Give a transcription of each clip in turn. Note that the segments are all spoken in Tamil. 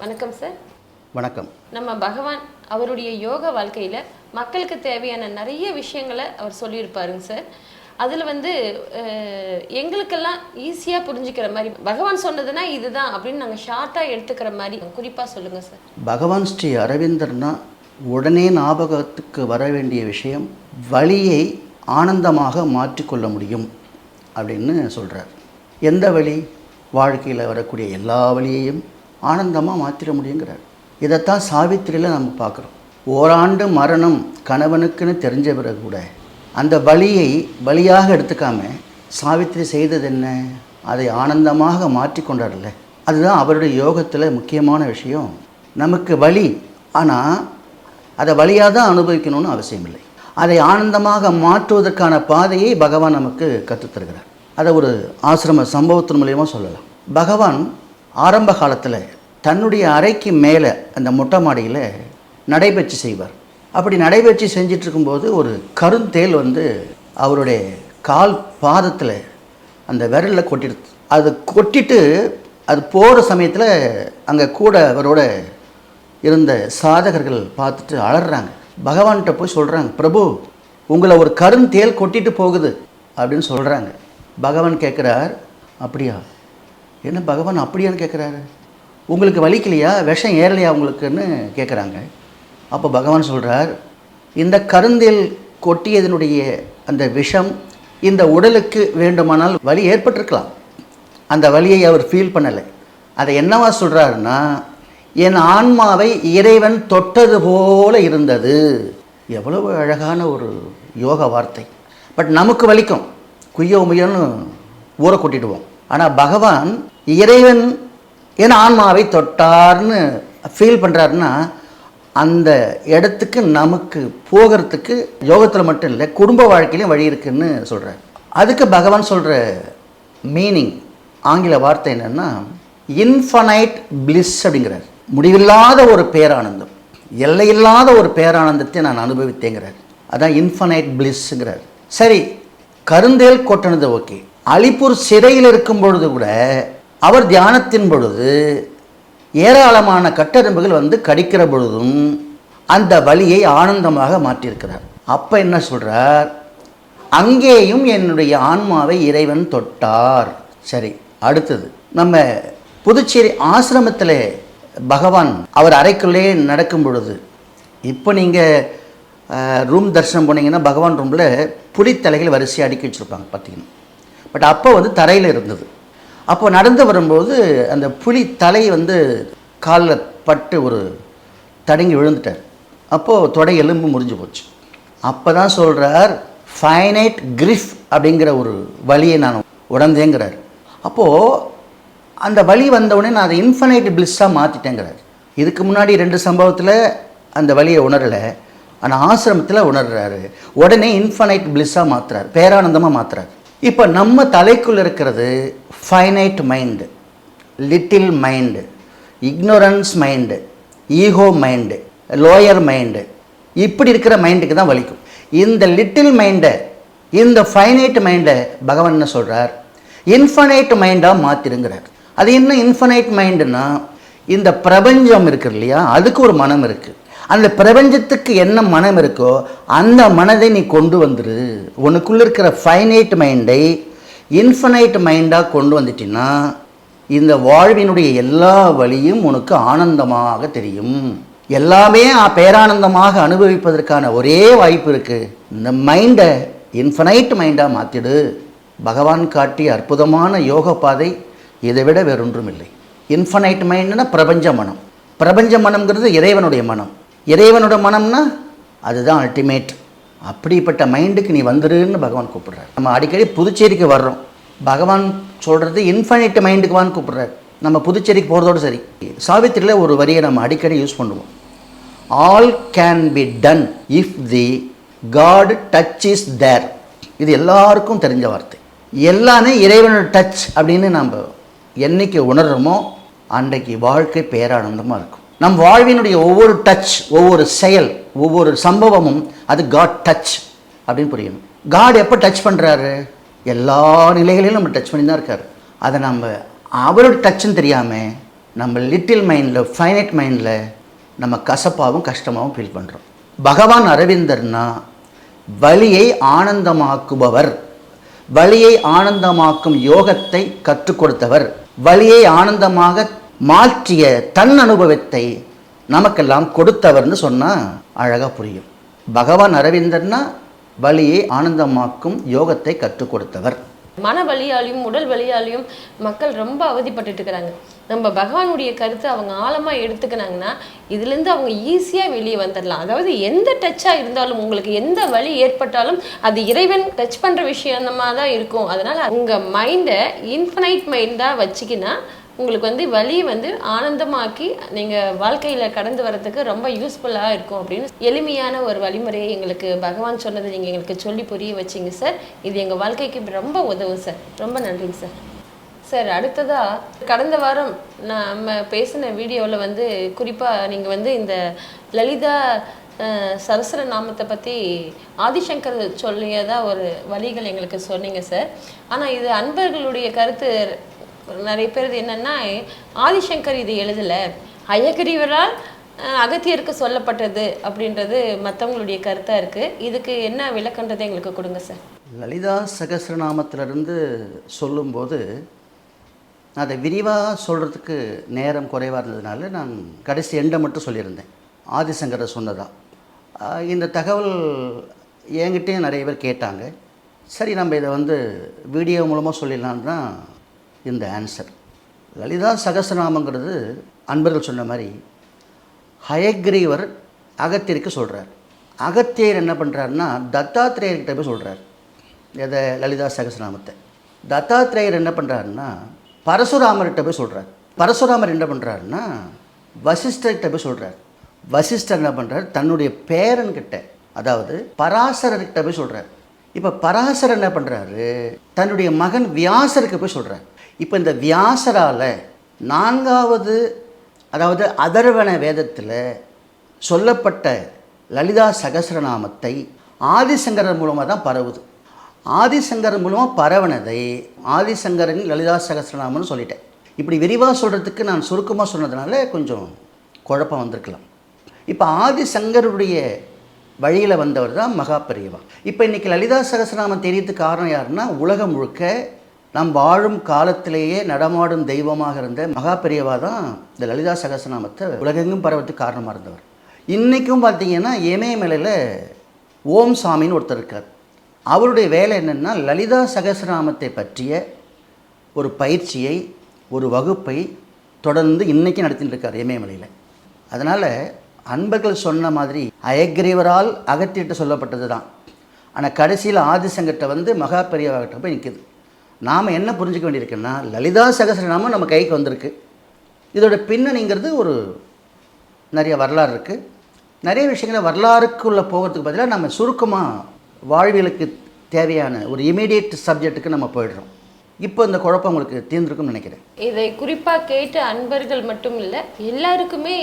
வணக்கம் சார் வணக்கம். நம்ம பகவான் அவருடைய யோக வாழ்க்கையில மக்களுக்கு தேவையான நிறைய விஷயங்களை அவர் சொல்லியிருப்பாருங்க சார் அதுல வந்து எங்களுக்கெல்லாம் ஈஸியா புரிஞ்சுக்கிற மாதிரி பகவான் சொன்னதுன்னா இதுதான் அப்படின்னு நாங்க ஷார்ட்டா எடுத்துக்கிற மாதிரி குறிப்பா சொல்லுங்க சார் பகவான் ஸ்ரீ அரவிந்தர்னா உடனே ஞாபகத்துக்கு வர வேண்டிய விஷயம் வழியை ஆனந்தமாக மாற்றிக்கொள்ள முடியும் அப்படின்னு சொல்கிறார் எந்த வழி? வாழ்க்கையில் வரக்கூடிய எல்லா வழியையும் ஆனந்தமாக மாற்றிட முடியுங்கிறார். இதைத்தான் சாவித்திரியில் நம்ம பார்க்குறோம். ஓராண்டு மரணம் கணவனுக்குன்னு தெரிஞ்ச பிறகு கூட அந்த வழியை வழியாக எடுத்துக்காம சாவித்திரி செய்தது என்ன? அதை ஆனந்தமாக மாற்றிக்கொண்டார்ல அதுதான் அவருடைய யோகத்தில் முக்கியமான விஷயம். நமக்கு வழி. ஆனால் அதை வழியாக தான் அனுபவிக்கணும்னு அவசியம் இல்லை அதை ஆனந்தமாக மாற்றுவதற்கான பாதையை பகவான் நமக்கு கற்றுத்தருகிறார். அதை ஒரு ஆசிரம சம்பவத்தின் மூலியமாக சொல்லலாம். பகவான் ஆரம்ப காலத்தில் தன்னுடைய அறைக்கு மேலே அந்த மொட்டை மாடியில் நடைபயிற்சி செய்வார். அப்படி நடைபயிற்சி செஞ்சிட்டு இருக்கும்போது ஒரு கருந்தேல் வந்து அவருடைய கால் பாதத்தில் அந்த விரலில் கொட்டிடுது. அது கொட்டிட்டு அது போகிற சமயத்தில் அங்கே கூட அவரோட இருந்த சாதகர்கள் பார்த்துட்டு அலறாங்க. பகவான்கிட்ட போய் சொல்கிறாங்க பிரபு உங்களை ஒரு கருந்தேல் கொட்டிட்டு போகுது அப்படின்னு சொல்கிறாங்க பகவான் கேட்குறார் அப்படியா? என்ன பகவான் அப்படியான்னு கேட்குறாரு உங்களுக்கு வலிக்கலையா விஷம் ஏறலையா உங்களுக்குன்னு கேட்குறாங்க அப்போ பகவான் சொல்கிறார் இந்த கருந்தில் கொட்டியதனுடைய அந்த விஷம் இந்த உடலுக்கு வேண்டுமானால் வலி ஏற்பட்டிருக்கலாம். அந்த வலியை அவர் ஃபீல் பண்ணலை. அதை என்னவா சொல்கிறாருன்னா என் ஆன்மாவை இறைவன் தொட்டது போல இருந்தது. எவ்வளவு அழகான ஒரு யோக வார்த்தை. பட் நமக்கு வலிக்கும். குய்யோ முயன்னு ஊற கொட்டிடுவோம் ஆனால் பகவான் இறைவன் என் ஆன்மாவை தொட்டார்னு ஃபீல் பண்ணுறாருன்னா அந்த இடத்துக்கு நமக்கு போகிறதுக்கு யோகத்தில் மட்டும் இல்லை குடும்ப வாழ்க்கையிலையும் வழி இருக்குன்னு சொல்கிறார் அதுக்கு பகவான் சொல்கிற மீனிங் ஆங்கில வார்த்தை என்னென்னா இன்ஃபனைட் பிளிஸ் அப்படிங்கிறார். முடிவில்லாத ஒரு பேரானந்தம். எல்லையில்லாத ஒரு பேரானந்தத்தை நான் அனுபவித்தேங்கிறார். அதான் இன்ஃபனைட் பிளிஸ்ஸுங்கிறார் சரி கருந்தேல் கொட்டினது ஓகே அலிப்பூர் சிறையில் இருக்கும் பொழுது கூட அவர் தியானத்தின் பொழுது ஏராளமான கட்டெரும்புகள் வந்து கடிக்கிற பொழுதும் அந்த வலியை ஆனந்தமாக மாற்றியிருக்கிறார். அப்போ என்ன சொல்கிறார் அங்கேயும் என்னுடைய ஆன்மாவை இறைவன் தொட்டார். சரி அடுத்தது. நம்ம புதுச்சேரி ஆசிரமத்தில் பகவான் அவர் அறைக்குள்ளே நடக்கும் பொழுது இப்போ நீங்கள் ரூம் தரிசனம் போனீங்கன்னா பகவான் ரூமில் புலித்தலைகள் வரிசையாக அடுக்கி வச்சுருப்பாங்க பார்த்தீங்கன்னா பட் அப்போ வந்து தரையில் இருந்தது. அப்போ நடந்து வரும்போது அந்த புலி தலை வந்து காலில் பட்டு ஒரு தடங்கி விழுந்துட்டார். அப்போது தொடை எலும்பு முறிஞ்சு போச்சு. அப்போ தான் சொல்கிறார் ஃபைனைட் கிரிஃப் அப்படிங்கிற ஒரு வலியை நான் உடந்தேங்கிறார் அப்போது அந்த வலி வந்தவுடனே நான் அதை இன்ஃபனைட் பிளிஸ்ஸாக மாற்றிட்டேங்கிறார் இதுக்கு முன்னாடி ரெண்டு சம்பவத்தில் அந்த வழியை உணரலை. ஆனால் ஆசிரமத்தில் உணர்றாரு. உடனே இன்ஃபனைட் பிளிஸ்ஸாக மாற்றுறாரு பேரானந்தமாக மாற்றுறாரு இப்போ நம்ம தலைக்குள்ளே இருக்கிறது finite mind little mind ignorance mind ego mind lower mind இப்படி இருக்கிற மைண்டுக்கு தான் வலிக்கும். இந்த லிட்டில் மைண்டை இந்த ஃபைனைட் மைண்டை பகவான் என்ன சொல்கிறார் இன்ஃபனைட் மைண்டாக மாற்றிடுங்கிறார் அது என்ன இன்ஃபனைட் மைண்டுனா இந்த பிரபஞ்சம் இருக்கு இல்லையா? அதுக்கு ஒரு மனம் இருக்குது அந்த பிரபஞ்சத்துக்கு என்ன மனம் இருக்கோ அந்த மனதை நீ கொண்டு வந்துரு. உனக்குள்ளே இருக்கிற ஃபைனைட் மைண்டை இன்ஃபனைட் மைண்டாக கொண்டு வந்துட்டின்னா இந்த வாழ்வினுடைய எல்லா வழியும் உனக்கு ஆனந்தமாக தெரியும். எல்லாமே பேரானந்தமாக அனுபவிப்பதற்கான ஒரே வாய்ப்பு இருக்குது இந்த மைண்டை இன்ஃபனைட் மைண்டாக மாற்றிடு பகவான் காட்டிய அற்புதமான யோக பாதை இதை விட வேறொன்றும் இல்லை இன்ஃபனைட் மைண்ட்னா பிரபஞ்ச மனம். பிரபஞ்ச மனம்ங்கிறது இறைவனுடைய மனம். இறைவனோட மனம்னா அதுதான் அல்டிமேட் அப்படிப்பட்ட மைண்டுக்கு நீ வந்துடுன்னு பகவான் கூப்பிடுறார். நம்ம அடிக்கடி புதுச்சேரிக்கு வர்றோம். பகவான் சொல்கிறது இன்ஃபைனைட் மைண்டுக்கு வான்னு கூப்பிடுறாரு. நம்ம புதுச்சேரிக்கு போகிறதோடு சரி. சாவித்திரியில் ஒரு வரியை நம்ம அடிக்கடி யூஸ் பண்ணுவோம். All can be done if the God touch is there இது எல்லாருக்கும் தெரிஞ்ச வார்த்தை. எல்லாமே இறைவனோட டச் அப்படின்னு நம்ம என்னைக்கு உணர்றோமோ அன்றைக்கு வாழ்க்கை பேரானந்தமாக இருக்கும். நம் வாழ்வினுடைய ஒவ்வொரு டச் ஒவ்வொரு செயல் ஒவ்வொரு சம்பவமும் அது காட் டச் அப்படின்னு புரியணும். காட் எப்போ டச் பண்ணுறாரு எல்லா நிலைகளிலும் நம்ம டச் பண்ணி தான் இருக்கார். அதை நம்ம அவரோட டச்சுன்னு தெரியாமல் நம்ம லிட்டில் மைண்டில் ஃபைனட் மைண்டில் நம்ம கசப்பாகவும் கஷ்டமாகவும் ஃபீல் பண்ணுறோம் பகவான் அரவிந்தர்னா வழியை ஆனந்தமாக்குபவர். வழியை ஆனந்தமாக்கும் யோகத்தை கற்றுக் கொடுத்தவர். வழியை ஆனந்தமாக மாற்றிய தன் அனுபவத்தை நமக்கெல்லாம் கொடுத்தவர்னு சொன்னால் அழகாக புரியும். பகவான் அரவிந்தர்னா வழியை ஆனந்தமாக்கும் யோகத்தை கற்றுக் கொடுத்தவர். மன வலியாலையும் உடல் வலியாலையும் மக்கள் ரொம்ப அவதிப்பட்டுட்டு இருக்கிறாங்க நம்ம பகவானுடைய கருத்தை அவங்க ஆழமா எடுத்துக்கினாங்கன்னா இதுலேருந்து அவங்க ஈஸியா வெளியே வந்துடலாம். அதாவது எந்த டச்சா இருந்தாலும் உங்களுக்கு எந்த வலி ஏற்பட்டாலும் அது இறைவன் டச் பண்ற விஷயமா தான் இருக்கும். அதனால உங்க மைண்டை இன்ஃபனைட் மைண்டா வச்சுக்கினா உங்களுக்கு வந்து வழியை வந்து ஆனந்தமாக்கி நீங்கள் வாழ்க்கையில் கடந்து வரதுக்கு ரொம்ப யூஸ்ஃபுல்லாக இருக்கும் அப்படின்னு எளிமையான ஒரு வழிமுறையை எங்களுக்கு பகவான் சொன்னதை நீங்கள் எங்களுக்கு சொல்லி புரிய வச்சிங்க சார் இது எங்கள் வாழ்க்கைக்கு ரொம்ப உதவும் சார் ரொம்ப நன்றிங்க சார் சார் அடுத்ததாக கடந்த வாரம் நம்ம பேசின வீடியோவில் வந்து குறிப்பாக நீங்கள் வந்து இந்த லலிதா சரஸ்வர நாமத்தை பற்றி ஆதிசங்கர் சொல்லியதாக ஒரு வழிகள் எங்களுக்கு சொன்னீங்க சார் ஆனால் இது அன்பர்களுடைய கருத்து நிறைய பேர் என்னன்னா ஆதிசங்கர் இது எழுதலை. அயகிரிவரால் அகத்தியருக்கு சொல்லப்பட்டது. அப்படின்றது மற்றவங்களுடைய கருத்தாக இருக்குது இதுக்கு என்ன விளக்கன்றதை எங்களுக்கு கொடுங்க சார். லலிதா சகசிரநாமத்திலிருந்து சொல்லும்போது நான் அதை விரிவாக சொல்கிறதுக்கு நேரம் குறைவாக இருந்ததுனால நான் கடைசி எண்டை மட்டும் சொல்லியிருந்தேன். ஆதிசங்கரை சொன்னதா. இந்த தகவல் என்கிட்டயும் நிறைய பேர் கேட்டாங்க. சரி நம்ம இதை வந்து வீடியோ மூலமாக சொல்லிடலான்னு தான் இந்த ஆன்சர் லலிதா சகசநாமங்கிறது அன்பர்கள் சொன்ன மாதிரி ஹயக்ரீவர் அகத்தியருக்கு சொல்கிறார் அகத்தியர் என்ன பண்ணுறாருன்னா தத்தாத்திரேயர்கிட்ட போய் சொல்கிறார் எதை? லலிதா சகசநாமத்தை தத்தாத்திரேயர் என்ன பண்ணுறாருன்னா பரசுராமர்கிட்ட போய் சொல்கிறார் பரசுராமர் என்ன பண்ணுறாருன்னா வசிஷ்டர்கிட்ட போய் சொல்கிறார் வசிஷ்டர் என்ன பண்ணுறார் தன்னுடைய பேரன்கிட்ட அதாவது பராசரர்கிட்ட போய் சொல்கிறார் இப்போ பராசரர் என்ன பண்ணுறாரு தன்னுடைய மகன் வியாசருக்கு போய் சொல்கிறார் இப்போ இந்த வியாசரால் நான்காவது அதாவது அதர்வன வேதத்தில் சொல்லப்பட்ட லலிதா சகசரநாமத்தை ஆதிசங்கரர் மூலமாக தான் பரவுது. ஆதிசங்கரன் மூலமாக பரவனதை ஆதிசங்கரன் லலிதா சகசரநாமம்னு சொல்லிட்டேன். இப்படி விரிவாக சொல்கிறதுக்கு நான் சுருக்கமாக சொன்னதுனால கொஞ்சம் குழப்பம் வந்திருக்கலாம். இப்போ ஆதிசங்கருடைய வழியில் வந்தவர் தான் மகா பெரியவா. இப்போ இன்றைக்கி லலிதா சகசரநாமம் தெரியறதுக்கு காரணம் யாருன்னா உலகம் முழுக்க நம் வாழும் காலத்திலேயே நடமாடும் தெய்வமாக இருந்த மகா பெரியவா தான் இந்த லலிதா சகசநாமத்தை உலகெங்கும் பரவத்துக்கு காரணமாக இருந்தவர். இன்றைக்கும் பார்த்தீங்கன்னா இமயமலையில் ஓம் சாமின்னு ஒருத்தர் இருக்கார். அவருடைய வேலை என்னென்னா லலிதா சகசநாமத்தை பற்றிய ஒரு பயிற்சியை ஒரு வகுப்பை தொடர்ந்து இன்றைக்கி நடத்திட்டு இருக்கார் இமயமலையில் அதனால் அன்பர்கள் சொன்ன மாதிரி அயக்ரீவரால் அகத்திட்டு சொல்லப்பட்டது தான் ஆனால் கடைசியில் ஆதிசங்கர்கிட்ட வந்து மகா பெரியவாகிட்ட போய் நிற்கிது நாம் என்ன புரிஞ்சுக்க வேண்டியிருக்குன்னா லலிதா சகசரநாமம் நம்ம கைக்கு வந்திருக்கு. இதோட பின்னணிங்கிறது ஒரு நிறைய வரலாறு இருக்குது நிறைய விஷயங்களை வரலாறுக்குள்ளே போகிறதுக்கு பதிலாக நம்ம சுருக்கமாக வாழ்வியலுக்கு தேவையான ஒரு இமீடியட் சப்ஜெக்ட்டுக்கு நம்ம போயிடுறோம். இப்போ இந்த குழப்பம் உங்களுக்கு தீர்ந்திருக்கும்னு நினைக்கிறேன். இதை குறிப்பாக கேட்ட அன்பர்கள் மட்டும் இல்லை எல்லாருக்குமே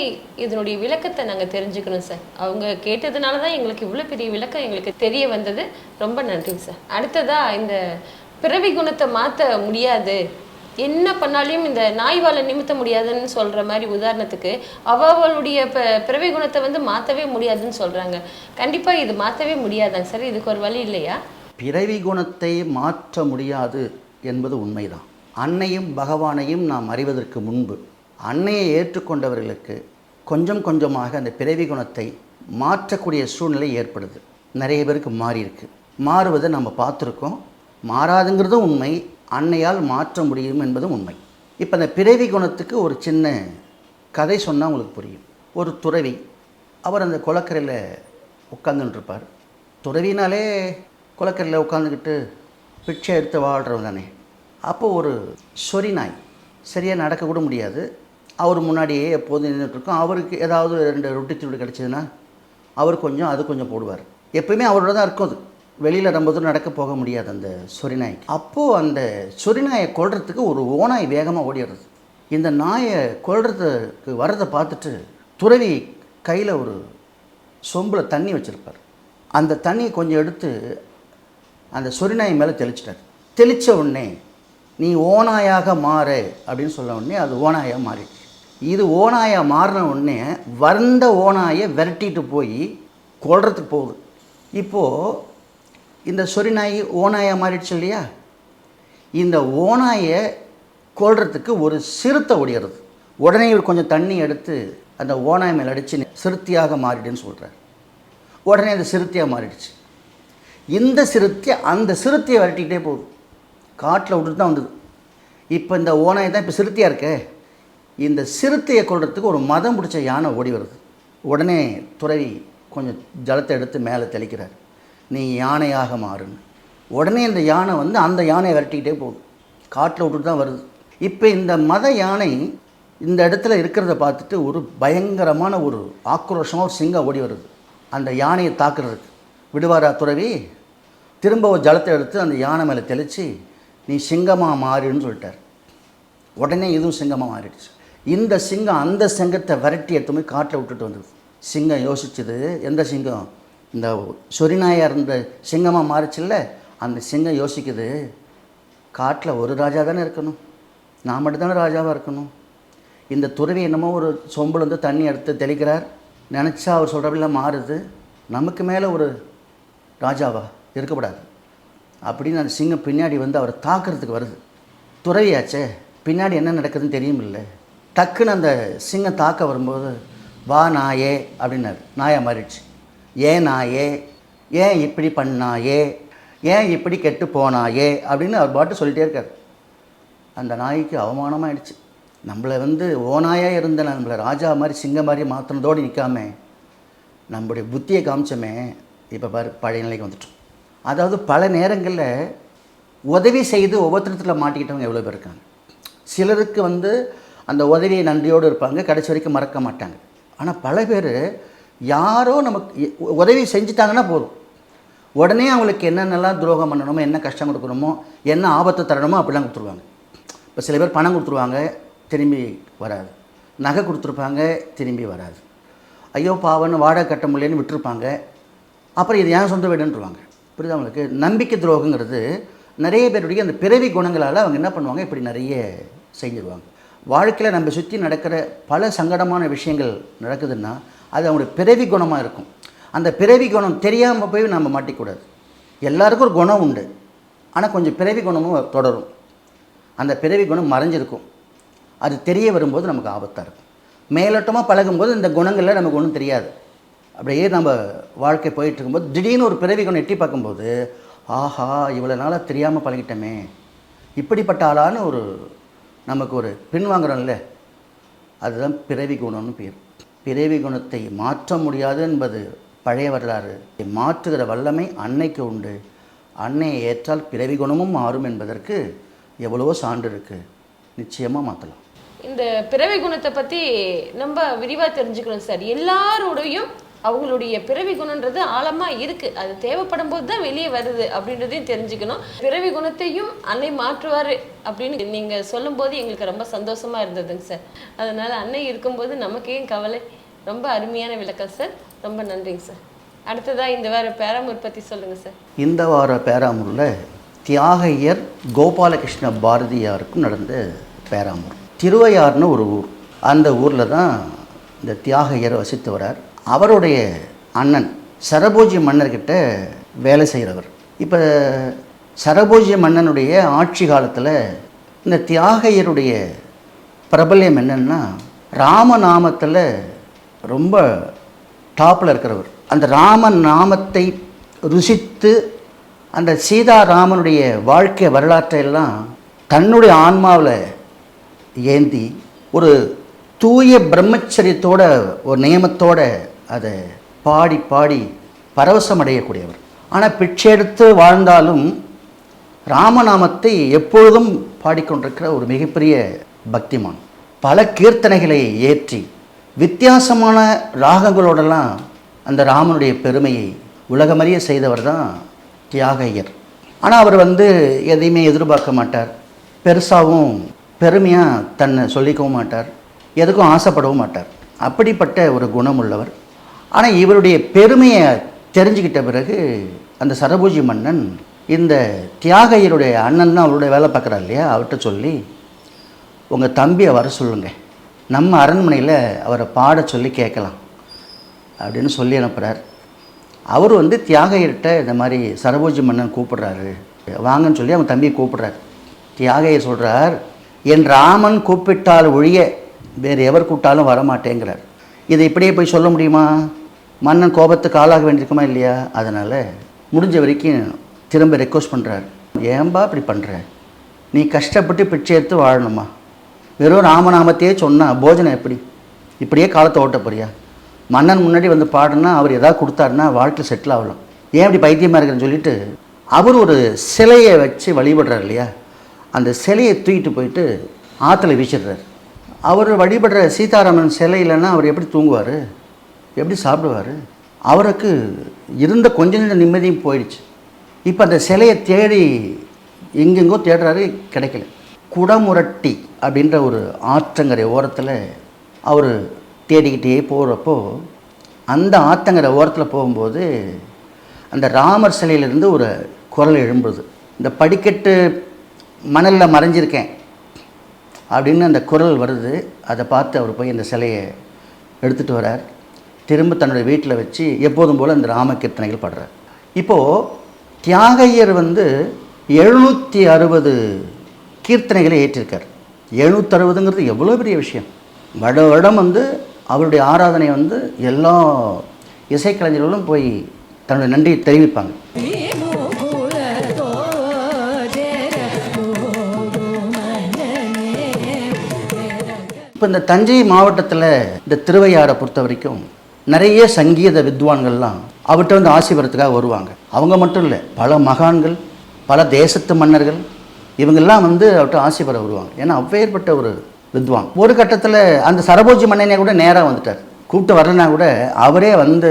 இதனுடைய விளக்கத்தை நாங்கள் தெரிஞ்சுக்கணும் சார். அவங்க கேட்டதுனால தான் எங்களுக்கு இவ்வளோ பெரிய விளக்கம் எங்களுக்கு தெரிய வந்தது. ரொம்ப நன்றிங்க சார். அடுத்ததாக இந்த பிறவி குணத்தை மாத்த முடியாது. என்ன பண்ணாலும் இந்த நாய் நிமித்த முடியாதுன்னு சொல்ற மாதிரி உதாரணத்துக்கு அவளுடைய ப பிறவி குணத்தை வந்து மாத்தவே முடியாதுன்னு சொல்றாங்க. கண்டிப்பா இது மாத்தவே முடியாதாங்க சார் இதுக்கு ஒரு வழி இல்லையா? பிறவி குணத்தை மாற்ற முடியாது என்பது உண்மைதான். அன்னையும் பகவானையும் நாம் அறிவதற்கு முன்பு அன்னையை ஏற்றுக்கொண்டவர்களுக்கு கொஞ்சம் கொஞ்சமாக அந்த பிறவி குணத்தை மாற்றக்கூடிய சூழ்நிலை ஏற்படுது. நிறைய பேருக்கு மாறியிருக்கு. மாறுவதை நம்ம பார்த்துருக்கோம். மாறாதுங்கிறதும் உண்மை அன்னையால் மாற்ற முடியும் என்பதும் உண்மை. இப்போ அந்த பிறவி குணத்துக்கு ஒரு சின்ன கதை சொன்னால் உங்களுக்கு புரியும். ஒரு துறவி அவர் அந்த குளக்கரையில் உட்காந்துட்டுருப்பார் துறவினாலே குளக்கரையில் உட்காந்துக்கிட்டு பிச்சை எடுத்து வாழ்கிறவங்க தானே. அப்போ ஒரு சொறி நாய் சரியாக நடக்கக்கூட முடியாது. அவர் முன்னாடியே எப்போதும் நின்றுட்டுருக்கோம் அவருக்கு ஏதாவது ரெண்டு ரொட்டி திருடு கிடச்சிதுன்னா அவர் கொஞ்சம் அது கொஞ்சம் போடுவார். எப்பயுமே அவரோட தான் இருக்கும் அது. வெளியில் ரொம்ப தூரம் நடக்க போக முடியாது அந்த சொரிநாய்க்கு. அப்போது அந்த சொரிநாயை கொள்றதுக்கு ஒரு ஓநாய் வேகமாக ஓடிடுறது. இந்த நாயை கொல்றதுக்கு வர்றதை பார்த்துட்டு துறவி கையில் ஒரு சொம்பில் தண்ணி வச்சுருப்பார். அந்த தண்ணியை கொஞ்சம் எடுத்து அந்த சொரிநாய் மேலே தெளிச்சிட்டார். தெளித்த உடனே நீ ஓனாயாக மாறு அப்படின்னு சொல்ல உடனே அது ஓனாயாக மாறிடுச்சு. இது ஓனாயாக மாறின உடனே வறண்ட ஓனாயை விரட்டிட்டு போய் கொல்றதுக்கு போகுது. இப்போது இந்த சொறி நாய் ஓநாயாக மாறிடுச்சு இல்லையா? இந்த ஓநாயை கொல்றதுக்கு ஒரு சிறுத்தை ஓடிடுறது உடனே இவர் கொஞ்சம் தண்ணி எடுத்து அந்த ஓனாய் மேல் அடித்து சிறுத்தையாக மாறிடுன்னு சொல்கிறார் உடனே அந்த சிறுத்தையாக மாறிடுச்சு. இந்த சிறுத்தை அந்த சிறுத்தையை விரட்டிக்கிட்டே போகுது. காட்டில் விட்டுட்டு தான் வந்தது. இப்போ இந்த ஓனாய் தான் இப்போ சிறுத்தையாக இருக்கே? இந்த சிறுத்தையை கொள்றதுக்கு ஒரு மதம் பிடிச்ச யானை ஓடி வருது. உடனே துறவி கொஞ்சம் ஜலத்தை எடுத்து மேலே தெளிக்கிறார். நீ யானையாக மாறுன்னு உடனே இந்த யானை வந்து அந்த யானையை விரட்டிக்கிட்டே போகுது. காட்டில் விட்டுட்டு தான் வருது. இப்போ இந்த மத யானை இந்த இடத்துல இருக்கிறத பார்த்துட்டு ஒரு பயங்கரமான ஒரு ஆக்ரோஷமாக ஒரு சிங்கம் ஓடி வருது. அந்த யானையை தாக்குறதுக்கு. விடுவாரா துறவி? திரும்ப ஒரு ஜலத்தை எடுத்து அந்த யானை மேலே தெளித்து நீ சிங்கமாக மாறின்னு சொல்லிட்டார். உடனே இதுவும் சிங்கமாக மாறிடுச்சு. இந்த சிங்கம் அந்த சிங்கத்தை விரட்டி எடுத்து போய் காட்டில் விட்டுட்டு வந்தது சிங்கம் யோசிச்சது எந்த சிங்கம்? இந்த சொரிநாயாக இருந்த சிங்கமாக மாறிச்சுல்ல? அந்த சிங்கம் யோசிக்குது காட்டில் ஒரு ராஜா தானே இருக்கணும். நான் மட்டும் தானே ராஜாவாக இருக்கணும். இந்த துறவி என்னமோ ஒரு சொம்பில் வந்து தண்ணி எடுத்து தெளிக்கிறார். நினச்சா அவர் சொல்கிறப்பெல்லாம் மாறுது. நமக்கு மேலே ஒரு ராஜாவா இருக்கக்கூடாது. அப்படின்னு அந்த சிங்கம் பின்னாடி வந்து அவரை தாக்குறதுக்கு வருது. துறவியாச்சே பின்னாடி என்ன நடக்குதுன்னு தெரியும் இல்லை டக்குன்னு அந்த சிங்கம் தாக்க வரும்போது வா நாயே அப்படின்னாரு. நாயா மாறிடுச்சு. ஏன் நாயே ஏன் இப்படி பண்ணாயே? ஏன் இப்படி கெட்டு போனாயே? அப்படின்னு அவர் பாட்டு சொல்லிட்டே இருக்கார். அந்த நாய்க்கு அவமானமாயிடுச்சு. நம்மளை வந்து ஓநாயாக இருந்த நம்மளை ராஜா மாதிரி சிங்கம் மாதிரி மாற்றினதோடு நிற்காம நம்முடைய புத்தியை காமிச்சோமே இப்போ பாரு பழைய நிலைக்கு வந்துட்டோம். அதாவது பல நேரங்களில் உதவி செய்து ஒவ்வொருத்தரத்தில் மாட்டிக்கிட்டவங்க எவ்வளோ பேர் இருக்காங்க. சிலருக்கு வந்து அந்த உதவியை நன்றியோடு இருப்பாங்க கடைசி வரைக்கும் மறக்க மாட்டாங்க. ஆனால் பல பேர் யாரோ நமக்கு உதவி செஞ்சுட்டாங்கன்னா போதும். உடனே அவங்களுக்கு என்னென்னலாம் துரோகம் பண்ணணுமோ என்ன கஷ்டம் கொடுக்கணுமோ என்ன ஆபத்தை தரணுமோ அப்படிலாம் கொடுத்துருவாங்க. இப்போ சில பேர் பணம் கொடுத்துருவாங்க திரும்பி வராது. நகை கொடுத்துருப்பாங்க திரும்பி வராது. ஐயோ பாவன்னு வாடகை கட்ட முடியலன்னு விட்டுருப்பாங்க. அப்புறம் இது ஏன் சொந்த வீடுன்றவாங்க. புரியுது அவங்களுக்கு நம்பிக்கை துரோகங்கிறது நிறைய பேருடைய அந்த பிறவி குணங்களால் அவங்க என்ன பண்ணுவாங்க? இப்படி நிறைய செஞ்சிருவாங்க வாழ்க்கையில் நம்ம சுற்றி நடக்கிற பல சங்கடமான விஷயங்கள் நடக்குதுன்னா அது அவங்களுடைய பிறவி குணமாக இருக்கும். அந்த பிறவி குணம் தெரியாமல் போய் நம்ம மாட்டிக்கூடாது. எல்லாருக்கும் ஒரு குணம் உண்டு. ஆனால் கொஞ்சம் பிறவி குணமும் தொடரும். அந்த பிறவி குணம் மறைஞ்சிருக்கும். அது தெரிய வரும்போது நமக்கு ஆபத்தாக இருக்கும். மேலோட்டமாக பழகும்போது இந்த குணங்களில் நமக்கு ஒன்றும் தெரியாது. அப்படியே நம்ம வாழ்க்கை போயிட்டு இருக்கும்போது திடீர்னு ஒரு பிறவி குணம் எட்டி பார்க்கும்போது ஆஹா இவ்வளோ நாளாக தெரியாமல் பழகிட்டோமே. இப்படிப்பட்ட ஆளான ஒரு நமக்கு ஒரு பின்வாங்குறோம்ல அதுதான் பிறவி குணம்னு பேர். பிறவி குணத்தை மாற்ற முடியாது என்பது பழைய வரலாறு. மாற்றுகிற வல்லமை அன்னைக்கு உண்டு. அன்னையை ஏற்றால் பிறவி குணமும் மாறும் என்பதற்கு எவ்வளவோ சான்று இருக்குது நிச்சயமாக மாற்றலாம் இந்த பிறவி குணத்தை பத்தி நம்ம விரிவா தெரிஞ்சுக்கணும் சார். எல்லாரோடையும் அவங்களுடைய பிறவி குணன்றது ஆழமா இருக்கு. அது தேவைப்படும் போது தான் வெளியே வருது அப்படின்றதையும் தெரிஞ்சுக்கணும். பிறவி குணத்தையும் அன்னை மாற்றுவாரு அப்படின்னு நீங்க சொல்லும்போது எங்களுக்கு ரொம்ப சந்தோஷமா இருந்ததுங்க சார். அதனால அன்னை இருக்கும்போது நமக்கு ஏன் கவலை? ரொம்ப அருமையான விளக்கம் சார். ரொம்ப நன்றிங்க சார். அடுத்ததா இந்த வார பேராமூர் பத்தி சொல்லுங்க சார். இந்த வார பேராமூரில் தியாகையர் கோபாலகிருஷ்ண பாரதியாருக்கும் நடந்த பேராமூர். திருவையாறுன்னு ஒரு ஊர். அந்த ஊரில் தான் இந்த தியாகையர் வசித்து வரார். அவருடைய அண்ணன் சரபோஜி மன்னர்கிட்ட வேலை செய்கிறவர். இப்போ சரபோஜி மன்னனுடைய ஆட்சி காலத்தில் இந்த தியாகையருடைய பிரபல்யம் என்னென்னா ராமநாமத்தில் ரொம்ப டாப்பில் இருக்கிறவர். அந்த ராம நாமத்தை ருசித்து அந்த சீதாராமனுடைய வாழ்க்கை வரலாற்றையெல்லாம் தன்னுடைய ஆன்மாவில் ஏந்தி ஒரு தூய பிரம்மச்சரியத்தோட ஒரு நியமத்தோட அதை பாடி பாடி பரவசம் அடையக்கூடியவர் ஆனால் பிச்சை எடுத்து வாழ்ந்தாலும் ராமநாமத்தை எப்பொழுதும் பாடிக்கொண்டிருக்கிற ஒரு மிகப்பெரிய பக்திமான். பல கீர்த்தனைகளை ஏற்றி வித்தியாசமான ராகங்களோடெல்லாம் அந்த ராமனுடைய பெருமையை உலகமறிய செய்தவர் தான் தியாகையர். ஆனால் அவர் வந்து எதையுமே எதிர்பார்க்க மாட்டார். பெருசாகவும் பெருமையாக தன்னை சொல்லிக்கவும் மாட்டார். எதுக்கும் ஆசைப்படவும் மாட்டார். அப்படிப்பட்ட ஒரு குணம் உள்ளவர் ஆனால் இவருடைய பெருமையை தெரிஞ்சுக்கிட்ட பிறகு அந்த சரபூஜி மன்னன் இந்த தியாகையருடைய அண்ணன் தான் அவருடைய வேலை பார்க்குறா இல்லையா? அவர்கிட்ட சொல்லி உங்கள் தம்பியை வர சொல்லுங்கள் நம்ம அரண்மனையில் அவரை பாட சொல்லி கேட்கலாம். அப்படின்னு சொல்லி அனுப்புகிறார் அவர் வந்து தியாகையர்கிட்ட இந்த மாதிரி சரபோஜி மன்னன் கூப்பிடுறாரு. வாங்கன்னு சொல்லி அவன் தம்பியை கூப்பிடுறாரு. தியாகையர் சொல்கிறார் என் ராமன் கூப்பிட்டால் ஒழிய வேறு எவர் கூப்பிட்டாலும் வரமாட்டேங்கிறார். இதை இப்படியே போய் சொல்ல முடியுமா? மன்னன் கோபத்துக்கு ஆளாக வேண்டியிருக்குமா இல்லையா? அதனால் முடிஞ்ச வரைக்கும் திரும்ப ரெக்வஸ்ட் பண்ணுறாரு ஏன்பா இப்படி பண்ணுற நீ கஷ்டப்பட்டு பிச்சை எடுத்து வாழணுமா? வெறும் ராமநாமத்தையே சொன்னால் போஜனம் எப்படி? இப்படியே காலத்தை ஓட்ட போறியா? மன்னன் முன்னாடி வந்து பாடுனா அவர் எதாவது கொடுத்தாருன்னா வாழ்க்கையில் செட்டில் ஆகலாம். ஏன் இப்படி பைத்தியமாக இருக்கிறேன்னு சொல்லிட்டு அவர் ஒரு சிலையை வச்சு வழிபடுறார் இல்லையா? அந்த சிலையை தூக்கிட்டு போயிட்டு ஆற்றுல வீசிடுறாரு. அவர் வழிபடுற சீதாராமன் சிலை இல்லைன்னா அவர் எப்படி தூங்குவார்? எப்படி சாப்பிடுவார்? அவருக்கு இருந்த கொஞ்ச நேர நிம்மதியும் போயிடுச்சு. இப்போ அந்த சிலையை தேடி எங்கெங்கோ தேடுறாரு கிடைக்கல. குடமுரட்டி அப்படின்ற ஒரு ஆற்றங்கரை ஓரத்தில் அவர் தேடிக்கிட்டே போகிறப்போ அந்த ஆற்றங்கரை ஓரத்தில் போகும்போது அந்த ராமர் சிலையிலேருந்து ஒரு குரல் எழும்புது. இந்த படிக்கட்டு மணலில் மறைஞ்சிருக்கேன் அப்படின்னு அந்த குரல் வருது. அதை பார்த்து அவர் போய் அந்த சிலையை எடுத்துகிட்டு வரார் திரும்ப தன்னுடைய வீட்டில் வச்சு எப்போதும் போல் அந்த ராம கீர்த்தனைகள் பாடுறார். இப்போது தியாகையர் வந்து எழுநூற்றி அறுபது கீர்த்தனைகளை ஏற்றிருக்கார். எழுநூற்றி அறுபதுங்கிறது எவ்வளோ பெரிய விஷயம். வட வருடம் வந்து அவருடைய ஆராதனை வந்து எல்லா இசைக்கலைஞர்களும் போய் தன்னுடைய நன்றியை தெரிவிப்பாங்க. இப்போ இந்த தஞ்சை மாவட்டத்தில் இந்த திருவையாரை பொறுத்த வரைக்கும் நிறைய சங்கீத வித்வான்கள்லாம் அவர்கிட்ட வந்து ஆசி பெறத்துக்காக வருவாங்க. அவங்க மட்டும் இல்லை பல மகான்கள் பல தேசத்து மன்னர்கள் இவங்கெல்லாம் வந்து அவர்கிட்ட ஆசி பெற வருவாங்க. ஏன்னா அவ்வேற்பட்ட ஒரு வித்வான். ஒரு கட்டத்தில் அந்த சரபோஜி மன்னனே கூட நேராக வந்துட்டார். கூப்பிட்டு வரலனா கூட அவரே வந்து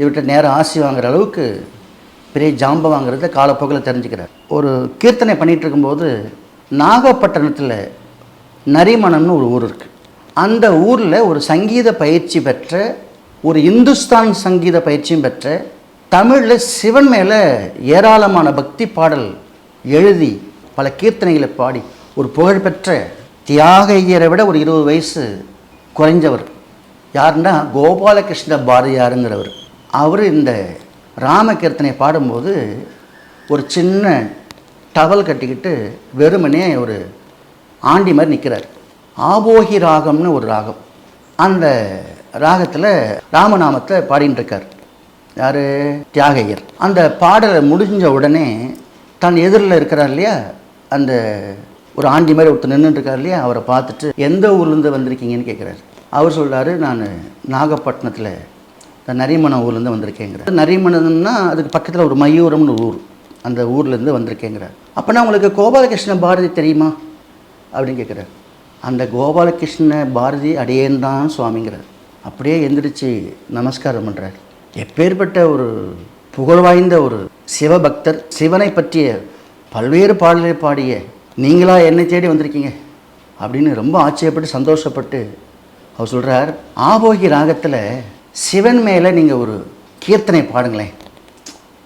இவர்கிட்ட நேராக ஆசி வாங்குற அளவுக்கு பெரிய ஜாம்பவாங்கிறத காலப்போக்கில் தெரிஞ்சுக்கிறார். ஒரு கீர்த்தனை பண்ணிகிட்டு இருக்கும்போது நாகப்பட்டினத்தில் நரிமணம்னு ஒரு ஊர் இருக்குது அந்த ஊரில் ஒரு சங்கீத பயிற்சி பெற்ற ஒரு இந்துஸ்தான் சங்கீத பயிற்சியும் பெற்ற தமிழில் சிவன் மேலே ஏராளமான பக்தி பாடல் எழுதி பல கீர்த்தனைகளை பாடி ஒரு புகழ்பெற்ற தியாகையரை விட ஒரு இருபது வயசு குறைஞ்சவர். யாருன்னா கோபாலகிருஷ்ண பாரதியாருங்கிறவர். அவர் இந்த ராம கீர்த்தனை பாடும்போது ஒரு சின்ன டவல் கட்டிக்கிட்டு வெறுமனே ஒரு ஆண்டி மாதிரி நிற்கிறார் ஆபோகி ராகம்னு ஒரு ராகம். அந்த ராகத்தில் ராமநாமத்தை பாடின்னு இருக்கார் யார்? தியாகையர். அந்த பாடலை முடிஞ்ச உடனே தன் எதிரில் இருக்கிறார் இல்லையா? அந்த ஒரு ஆண்டி மாதிரி ஒருத்தர் நின்றுட்டுருக்கார் இல்லையா? அவரை பார்த்துட்டு எந்த ஊர்லேருந்து வந்திருக்கீங்கன்னு கேட்குறாரு அவர் சொல்றாரு நான் நாகப்பட்டினத்தில் இந்த நரிமணம் ஊர்லேருந்து வந்திருக்கேங்கிறார். நரிமணம்னா அதுக்கு பக்கத்தில் ஒரு மயூரம்னு ஊர். அந்த ஊர்லேருந்து வந்திருக்கேங்கிறார். அப்போனா உங்களுக்கு கோபாலகிருஷ்ண பாரதி தெரியுமா? அப்படின்னு கேட்குறாரு அந்த கோபாலகிருஷ்ண பாரதி அடியேன் தான் சுவாமிங்கிறார். அப்படியே எந்திரிச்சு நமஸ்காரம் பண்ணுறார் எப்பேற்பட்ட ஒரு புகழ் வாய்ந்த ஒரு சிவபக்தர் சிவனை பற்றிய பல்வேறு பாடல்களை பாடிய நீங்களா என்னை தேடி வந்திருக்கீங்க? அப்படின்னு ரொம்ப ஆச்சரியப்பட்டு சந்தோஷப்பட்டு அவர் சொல்கிறார் ஆபோகி ராகத்தில் சிவன் மேலே நீங்கள் ஒரு கீர்த்தனை பாடுங்களேன்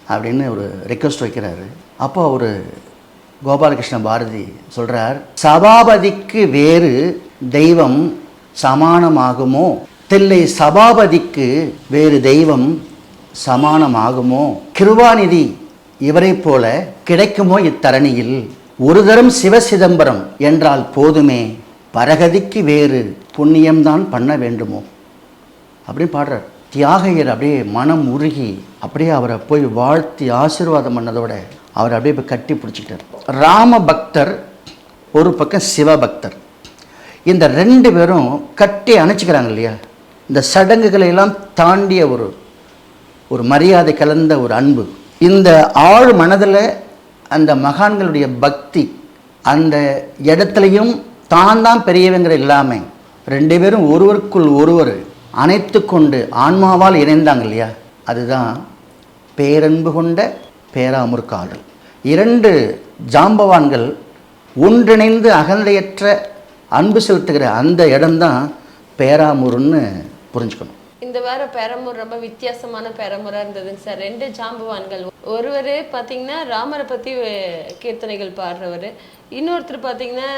அப்படின்னு ஒரு ரெக்வஸ்ட் வைக்கிறாரு. அப்போ அவர் கோபாலகிருஷ்ண பாரதி சொல்றார் சபாபதிக்கு வேறு தெய்வம் சமானமாகுமோ? தில்லை சபாபதிக்கு வேறு தெய்வம் சமானமாகுமோ? கிருபாநிதி இவரைப் போல கிடைக்குமோ இத்தரணியில்? ஒரு தரம் சிவசிதம்பரம் என்றால் போதுமே பரகதிக்கு வேறு புண்ணியம்தான் பண்ண வேண்டுமோ? அப்படின்னு பாடுறார். தியாகையர் அப்படியே மனம் உருகி அப்படியே அவரை போய் வாழ்த்தி ஆசீர்வாதம் பண்ணதோட அவர் அப்படியே இப்போ கட்டி பிடிச்சிக்கிட்டார். ராம பக்தர் ஒரு பக்கம் சிவபக்தர். இந்த ரெண்டு பேரும் கட்டி அணைச்சிக்கிறாங்க இல்லையா? இந்த சடங்குகளை எல்லாம் தாண்டிய ஒரு ஒரு மரியாதை கலந்த ஒரு அன்பு. இந்த ஆழ் மனதில் அந்த மகான்களுடைய பக்தி அந்த இடத்துலையும் தான் தான் பெரியவங்கிற இல்லாமல் ரெண்டு பேரும் ஒருவருக்குள் ஒருவர் அணைத்து கொண்டு ஆன்மாவால் இணைந்தாங்க இல்லையா? அதுதான் பேரன்பு கொண்ட பேராமுற்காதல் இரண்டு ஜாம்பவான்கள் ஒன்றிணைந்து அகந்தையற்ற அன்பு செலுத்துகிற அந்த இடம்தான் பேராமூர்னு புரிஞ்சுக்கணும். இந்த வார பேரமூர் ரொம்ப வித்தியாசமான பெரம்பூரா இருந்ததுங்க சார். ரெண்டு ஜாம்பவான்கள். ஒருவர் பார்த்தீங்கன்னா ராமரை பற்றி கீர்த்தனைகள் பாடுறவர். இன்னொருத்தர் பார்த்தீங்கன்னா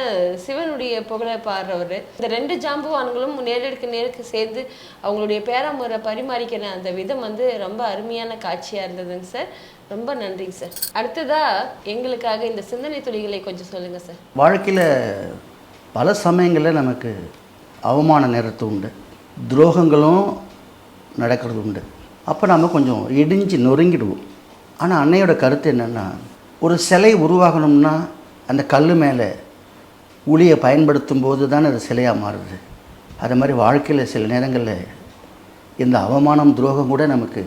சிவனுடைய புகழை பாடுறவர். இந்த ரெண்டு ஜாம்பவான்களும் நேரடிக்கு நேருக்கு சேர்ந்து அவங்களுடைய பேரமுறை பரிமாறிக்கிற அந்த விதம் வந்து ரொம்ப அருமையான காட்சியாக இருந்ததுங்க சார். ரொம்ப நன்றிங்க சார். அடுத்ததா எங்களுக்காக இந்த சிந்தனை துளிகளை கொஞ்சம் சொல்லுங்கள் சார். வாழ்க்கையில் பல சமயங்களில் நமக்கு அவமான நேரத்து உண்டு. துரோகங்களும் நடக்கிறது உண்டு. அப்போ நாம் கொஞ்சம் இடிஞ்சு நொறுங்கிடுவோம். ஆனால் அன்னையோட கருத்து என்னென்னா ஒரு சிலை உருவாகணும்னா அந்த கல் மேலே உளியை பயன்படுத்தும் போது தான் அது சிலையாக மாறுது. அது மாதிரி வாழ்க்கையில் சில நேரங்களில் இந்த அவமானம் துரோகம் கூட நமக்கு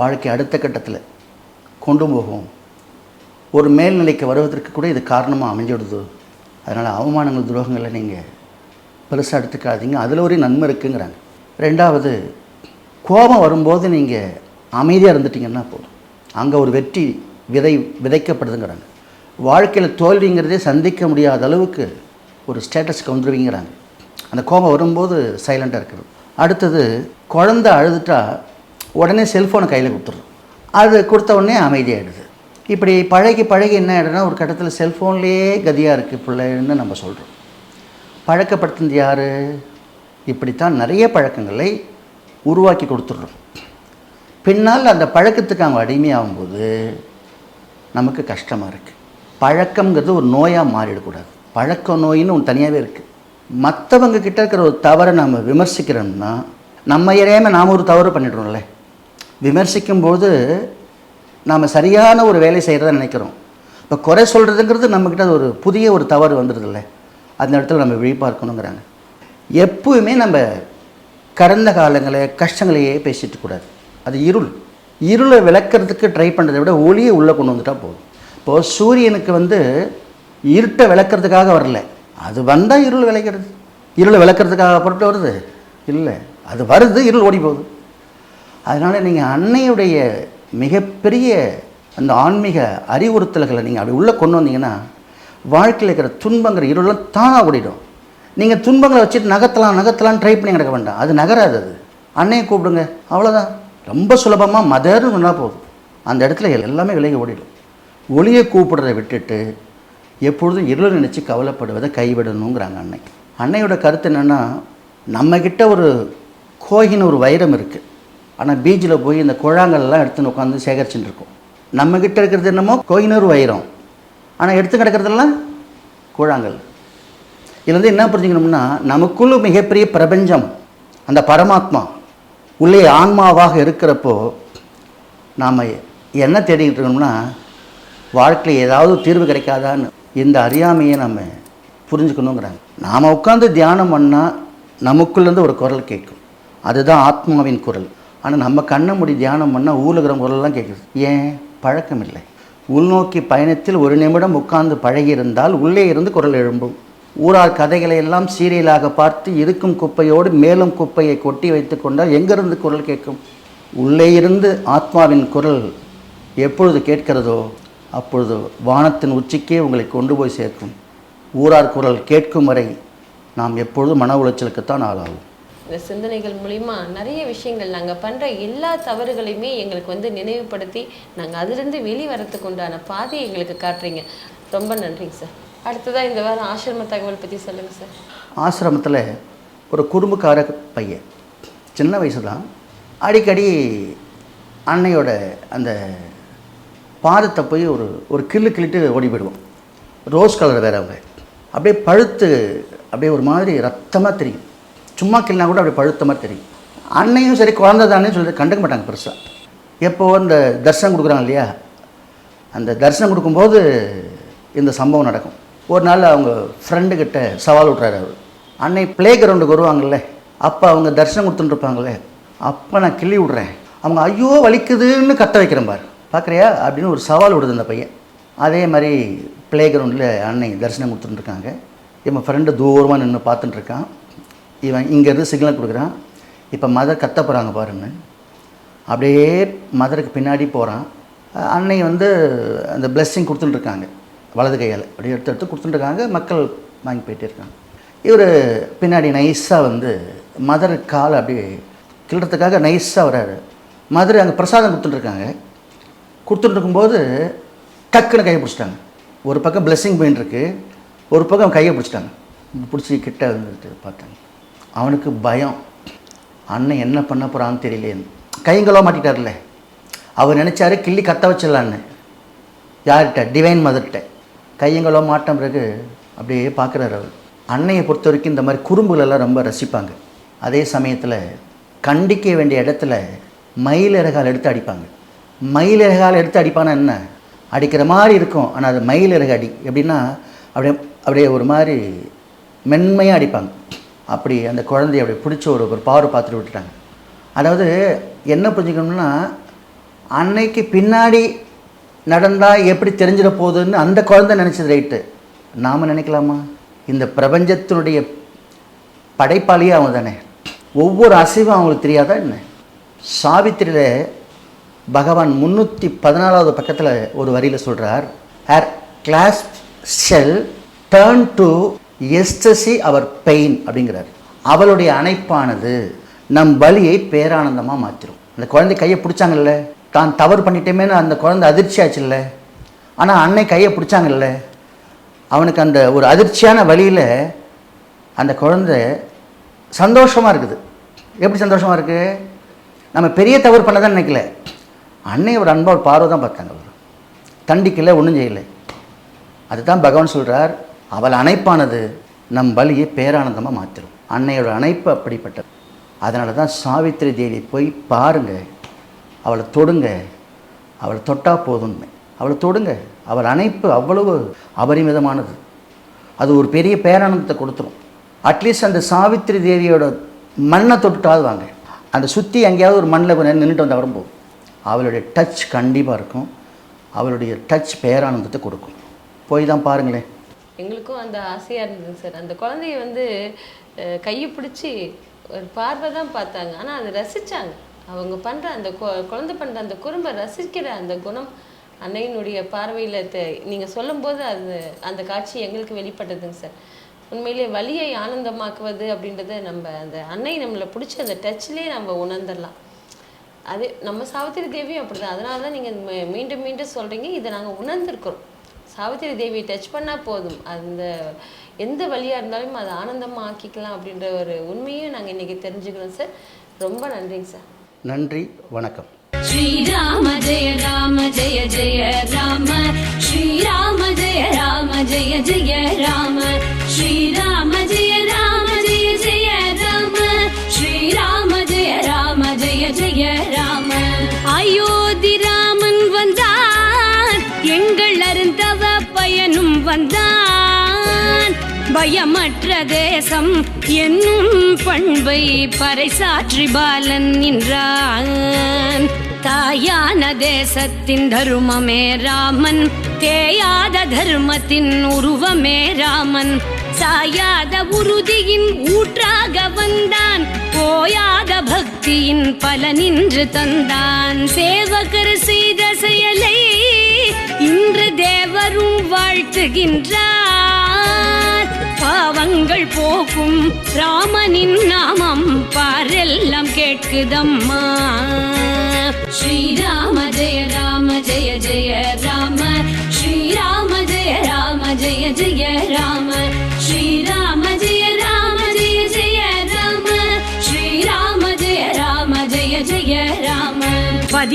வாழ்க்கை அடுத்த கட்டத்தில் கொண்டு போகும். ஒரு மேல்நிலைக்கு வருவதற்கு கூட இது காரணமாக அமைஞ்சிடுது. அதனால் அவமானங்கள் துரோகங்களை நீங்கள் பெருசாக எடுத்துக்காதீங்க. அதில் ஒரு நன்மை இருக்குங்கிறாங்க. ரெண்டாவது கோபம் வரும்போது நீங்கள் அமைதியாக இருந்துட்டீங்கன்னா போதும். அங்கே ஒரு வெற்றி விதை விதைக்கப்படுதுங்கிறாங்க. வாழ்க்கையில் தோல்விங்கிறதே சந்திக்க முடியாத அளவுக்கு ஒரு ஸ்டேட்டஸ்க்கு வந்துடுவீங்கிறாங்க அந்த கோபம் வரும்போது சைலண்ட்டாக இருக்கிறது. அடுத்தது குழந்தை அழுதுட்டா உடனே செல்ஃபோனை கையில் கொடுத்துரும் அது கொடுத்த உடனே அமைதியாகிடுது இப்படி பழகி பழகி என்ன ஆகிடுதுன்னா ஒரு கட்டத்தில் செல்ஃபோன்லேயே கதியாக இருக்குது பிள்ளைன்னு நம்ம சொல்கிறோம் பழக்கப்படுத்துனது யார்? இப்படித்தான் நிறைய பழக்கங்களை உருவாக்கி கொடுத்துட்றோம். பின்னால் அந்த பழக்கத்துக்கு அவங்க அடிமையாகும்போது நமக்கு கஷ்டமாக இருக்குது பழக்கம்ங்கிறது ஒரு நோயாக மாறிடக்கூடாது. பழக்க நோயின்னு ஒன்று தனியாகவே இருக்குது மற்றவங்க கிட்ட இருக்கிற ஒரு தவறை நம்ம விமர்சிக்கிறோம்னா நம்ம எறியாமல் நாம் ஒரு தவறு பண்ணிடுறோம்ல. விமர்சிக்கும்போது நாம் சரியான ஒரு வேலை செய்கிறதா நினைக்கிறோம். இப்போ குறை சொல்கிறதுங்கிறது நம்மக்கிட்ட அது ஒரு புதிய ஒரு தவறு வந்துடுதுல்ல. அந்த இடத்துல நம்ம விழிப்பாக இருக்கணுங்கிறாங்க எப்பவுமே நம்ம கடந்த காலங்களை கஷ்டங்களையே பேசிட்டு கூடாது. அது இருள். இருளை விளக்கிறதுக்கு ட்ரை பண்ணுறதை விட ஒளியை உள்ளே கொண்டு வந்துட்டால் போதும். இப்போது சூரியனுக்கு வந்து இருட்டை விளக்கிறதுக்காக வரல. அது வந்தால் இருள் விளைக்கிறது இருளை விளக்கிறதுக்காக பொருட்டு வருது? இல்லை. அது வருது இருள் ஓடி போகுது. அதனால் நீங்கள் அன்னையுடைய மிகப்பெரிய அந்த ஆன்மீக அறிவுறுத்தல்களை நீங்கள் அப்படி உள்ளே கொண்டு வந்தீங்கன்னா வாழ்க்கையில் இருக்கிற துன்பங்கிற இருளெல்லாம் தானாக ஓடிடும். நீங்கள் துன்பங்களை வச்சுட்டு நகர்த்தலாம் நகர்த்தலாம் ட்ரை பண்ணி கிடக்க வேண்டாம். அது நகராது அது. அன்னையை கூப்பிடுங்க. அவ்வளோதான் ரொம்ப சுலபமாக மதர்னு சொன்னால் போதும். அந்த இடத்துல எல்லாமே விலகி ஓடிடும். ஒளியை கூப்பிடுறதை விட்டுட்டு எப்பொழுதும் இருளை நினச்சி கவலைப்படுவதை கைவிடணுங்கிறாங்க அன்னை. அன்னையோட கருத்து என்னென்னா நம்மக்கிட்ட ஒரு கோகின்னு ஒரு வைரம் இருக்குது ஆனால் பீச்சில் போய் இந்த குழாங்கள்லாம் எடுத்துன்னு உட்காந்து சேகரிச்சுட்டு இருக்கோம் நம்மக்கிட்ட இருக்கிறது என்னமோ கோயினூர் வைரம். ஆனால் எடுத்து கிடக்கிறதெல்லாம் கூழாங்கல். இதுலேருந்து என்ன புரிஞ்சுக்கணும்னா நமக்குள்ளும் மிகப்பெரிய பிரபஞ்சம் அந்த பரமாத்மா உள்ளே ஆன்மாவாக இருக்கிறப்போ நாம் என்ன தேடிக்கிட்டு இருக்கணும்னா வாழ்க்கையில் ஏதாவது தீர்வு கிடைக்காதான்னு இந்த அறியாமையை நம்ம புரிஞ்சுக்கணுங்கிறாங்க. நாம் உட்காந்து தியானம் பண்ணால் நமக்குள்ளேருந்து ஒரு குரல் கேட்கும். அதுதான் ஆத்மாவின் குரல். ஆனால் நம்ம கண்ணை முடி தியானம் பண்ணால் ஊழுகிற குரல்லாம் கேட்குது ஏன்? பழக்கம் இல்லை உள்நோக்கி பயணத்தில் ஒரு நிமிடம் உட்கார்ந்து பழகியிருந்தால் உள்ளே இருந்து குரல் எழும்பும். ஊரார் கதைகளை எல்லாம் சீரியலாக பார்த்து இருக்கும் குப்பையோடு மேலும் குப்பையை கொட்டி வைத்து கொண்டால் எங்கிருந்து குரல் கேட்கும்? உள்ளே இருந்து ஆத்மாவின் குரல் எப்பொழுது கேட்கிறதோ அப்பொழுது வானத்தின் உச்சிக்கே உங்களை கொண்டு போய் சேர்க்கும். ஊரார் குரல் கேட்கும் வரை நாம் எப்பொழுதும் மன உளைச்சலுக்குத்தான் ஆளாகும் இந்த சிந்தனைகள் மூலிமா நிறைய விஷயங்கள் நாங்கள் பண்ணுற எல்லா தவறுகளையுமே எங்களுக்கு வந்து நினைவுபடுத்தி நாங்கள் அதிலிருந்து வெளிவரத்துக்கு உண்டான பாதையை எங்களுக்கு காட்டுறீங்க. ரொம்ப நன்றிங்க சார். அடுத்ததாக இந்த வாரம் ஆசிரம தகவல் பற்றி சொல்லுங்கள் சார். ஆசிரமத்தில் ஒரு குறும்புக்கார பையன். சின்ன வயசு தான் அடிக்கடி அன்னையோட அந்த பாதத்தை போய் ஒரு ஒரு கிள்ளு கிள்ளிட்டு ஓடி போயிடுவோம் ரோஸ் கலர் வேறு அவங்க. அப்படியே பழுத்து அப்படியே ஒரு மாதிரி ரத்தமாக தெரியும். சும்மா கிள்ளினா கூட அப்படி பழுத்த மாதிரி தெரியும். அன்னையும் சரி குழந்தை தானே சொல்லிட்டு கண்டுக்க மாட்டாங்க பெருசாக எப்போ இந்த தர்சனம் கொடுக்குறாங்க இல்லையா? அந்த தரிசனம் கொடுக்கும்போது இந்த சம்பவம் நடக்கும். ஒரு நாள் அவங்க ஃப்ரெண்டுக்கிட்ட சவால் விட்றாரு அவர். அன்னை ப்ளே கிரவுண்டுக்கு வருவாங்கல்ல அப்போ அவங்க தரிசனம் கொடுத்துட்டுருப்பாங்களே அப்போ நான் கிள்ளி விட்றேன். அவங்க ஐயோ வலிக்குதுன்னு கத்த வைக்கிறேன் பாரு. பார்க்குறியா அப்படின்னு ஒரு சவால் விடுது அந்த பையன். அதே மாதிரி ப்ளே கிரவுண்டில் அன்னை தரிசனம் கொடுத்துட்டுருக்காங்க இவன் ஃப்ரெண்டு தூரமாக நின்று பார்த்துட்டுருக்கான் இவன் இங்கேருந்து சிக்னல் கொடுக்குறான். இப்போ மதர் கத்த போகிறாங்க பாருன்னு அப்படியே மதருக்கு பின்னாடி போகிறான் அன்னை வந்து அந்த பிளெஸ்ஸிங் கொடுத்துட்டுருக்காங்க. வலது கையால். அப்படியே எடுத்து எடுத்து கொடுத்துட்டுருக்காங்க. மக்கள் வாங்கி போயிட்டே இருக்காங்க இவர் பின்னாடி நைஸாக வந்து மதர் காலை அப்படியே கிள்றதுக்காக நைஸாக வராரு மதுரை அங்கே பிரசாதம் கொடுத்துட்ருக்காங்க கொடுத்துட்டு இருக்கும்போது டக்குன்னு கையை பிடிச்சிட்டாங்க. ஒரு பக்கம் பிளெஸ்ஸிங் போயின்னு இருக்கு ஒரு பக்கம் கையை பிடிச்சிட்டாங்க. பிடிச்சி கிட்ட வந்துட்டு பார்த்தாங்க. அவனுக்கு பயம். அண்ணன் என்ன பண்ண போகிறான்னு தெரியலேன்னு கைங்களோ மாட்டிட்டார்ல. அவர் நினச்சாரு கிள்ளி கத்த வச்சிடலான்னு. யார்கிட்ட? டிவைன் மதர்கிட்ட கையங்களோ மாட்டம் பிறகு அப்படியே பார்க்குறாரு அவர். அன்னையை பொறுத்த வரைக்கும் இந்த மாதிரி குறும்புகளெல்லாம் ரொம்ப ரசிப்பாங்க. அதே சமயத்தில் கண்டிக்க வேண்டிய இடத்துல மயிலிறகால் எடுத்து அடிப்பாங்க. மயிலிறகால் எடுத்து அடிப்பானா என்ன? அடிக்கிற மாதிரி இருக்கும். ஆனால் அது மயிலிறகு அடி. எப்படின்னா அப்படியே அப்படியே ஒரு மாதிரி மென்மையாக அடிப்பாங்க. அப்படி அந்த குழந்தைய அப்படி பிடிச்ச ஒரு ஒரு பாவரை பார்த்துட்டு விட்டுட்டாங்க. அதாவது என்ன புரிஞ்சுக்கணும்னா அன்னைக்கு பின்னாடி நடந்தால் எப்படி தெரிஞ்சிட போகுதுன்னு அந்த குழந்தை நினச்சது ரைட்டு நாம் நினைக்கலாமா? இந்த பிரபஞ்சத்தினுடைய படைப்பாளியே அவங்க தானே. ஒவ்வொரு அசைவும் அவங்களுக்கு தெரியாதா என்ன? சாவித்திரியில் பகவான் முந்நூற்றி பதினாலாவது பக்கத்தில் ஒரு வரியில் சொல்கிறார் her glass shall turn to ecstasy her pain அப்படிங்கிறார். அவளுடைய அணைப்பானது நம் வலியை பேரானந்தமாக மாற்றிடும் அந்த குழந்தை கையை பிடிச்சாங்கல்ல? தான் தவறு பண்ணிட்டேமேனு அந்த குழந்தை அதிர்ச்சி ஆச்சுல்ல? ஆனால் அன்னை கையை பிடிச்சாங்கல்ல? அவனுக்கு அந்த ஒரு அதிர்ச்சியான வழியில் அந்த குழந்தை சந்தோஷமாக இருக்குது. எப்படி சந்தோஷமாக இருக்குது நம்ம பெரிய தவறு பண்ணதான் நினைக்கல. அன்னை ஒரு அன்பாக ஒரு பார்வை தான் பார்த்தாங்க. அவர் தண்டிக்கலை ஒன்றும் செய்யலை. அதுதான் பகவான் சொல்கிறார் அவள் அணைப்பானது நம் வழியை பேரானந்தமாக மாற்றிடும் அன்னையோட அணைப்பு அப்படிப்பட்டது. அதனால தான் சாவித்திரி தேவி போய் பாருங்க. அவளை தொடுங்க. அவளை தொட்டால் போதும்னு அவளை தொடுங்க. அவள் அணைப்பு அவ்வளவு அபரிமிதமானது. அது ஒரு பெரிய பேரானந்தத்தை கொடுத்துரும். அட்லீஸ்ட் அந்த சாவித்திரி தேவியோட மண்ணை தொட்டுட்டாவது வாங்க. அந்த சுற்றி எங்கேயாவது ஒரு மண்ணில் கொஞ்சம் நின்றுட்டு வந்து வரும்போது அவளுடைய டச் கண்டிப்பாக இருக்கும். அவளுடைய டச் பேரானந்தத்தை கொடுக்கும். போய் தான் பாருங்களேன். எங்களுக்கும் அந்த ஆசையாக இருந்ததுங்க சார். அந்த குழந்தைய வந்து கையை பிடிச்சி ஒரு பார்வை தான் பார்த்தாங்க. ஆனால் அதை ரசித்தாங்க அவங்க பண்ணுற அந்த குழந்தை பண்ணுற அந்த குறும்பை ரசிக்கிற அந்த குணம் அன்னையினுடைய பார்வையில் நீங்கள் சொல்லும்போது அது அந்த காட்சி எங்களுக்கு வெளிப்பட்டதுங்க சார். உண்மையிலே வழியை ஆனந்தமாக்குவது அப்படின்றத நம்ம அந்த அன்னை நம்மளை பிடிச்ச அந்த டச்லேயே நம்ம உணர்ந்துடலாம். அது நம்ம சாவித்திரி தேவியும் அப்படிதான். அதனால தான் நீங்கள் மீண்டும் மீண்டும் சொல்கிறீங்க இதை நாங்கள் உணர்ந்திருக்கிறோம். சாவித்திரி தேவியை டச் பண்ணால் போதும். அந்த எந்த வழியாக இருந்தாலும் அதை ஆனந்தமாக ஆக்கிக்கலாம் அப்படின்ற ஒரு உண்மையும் நாங்கள் இன்னைக்கு தெரிஞ்சுக்கிறோம் சார் ரொம்ப நன்றிங்க சார் நன்றி வணக்கம். ஸ்ரீராம ஜெய ராம ஜெய ஜெய ராம. ஸ்ரீராம ஜெய ராம ஜெய ஜெய ராம. ஸ்ரீராம ஜெய பயனும் வந்தான். பயமற்ற தேசம் என்னும் பண்பை பறைசாற்றி பாலன் நின்றான். தாயான தேசத்தின் தருமமே ராமன் தேயாத தர்மத்தின் உருவமே ராமன். சாயாத உறுதியின் ஊற்றாக வந்தான் போயாத பக்தியின் பலனின்று தந்தான். சேவகர் செய்த செயலை இன்று தேவரும் வாழ்த்துகின்றார். பாவங்கள் போக்கும் ராமனின் நாமம் பாரெல்லாம் கேட்குதம்மா. ஸ்ரீராம ஜெய ராம ஜெய ஜெய ராம. ஸ்ரீராம ஜெய ராம ஜெய ஜெய ராம.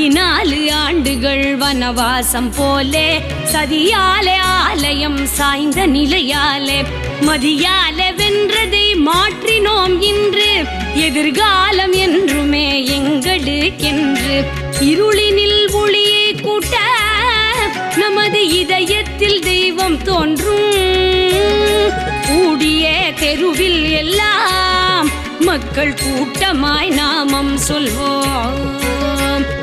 பதினாலு ஆண்டுகள் வனவாசம் போலே சதியாலே ஆலயம் சாய்ந்த நிலையாலே மதியாலே வென்றதை மாற்றினோம் இன்று எதிர்காலம் என்றுமே எங்களுக்கென்று. இருளினில் ஒளியை கூட்ட நமது இதயத்தில் தெய்வம் தோன்றும். கூடிய தெருவில் எல்லாம் மக்கள் கூட்டமாய் நாமம் சொல்வோம்.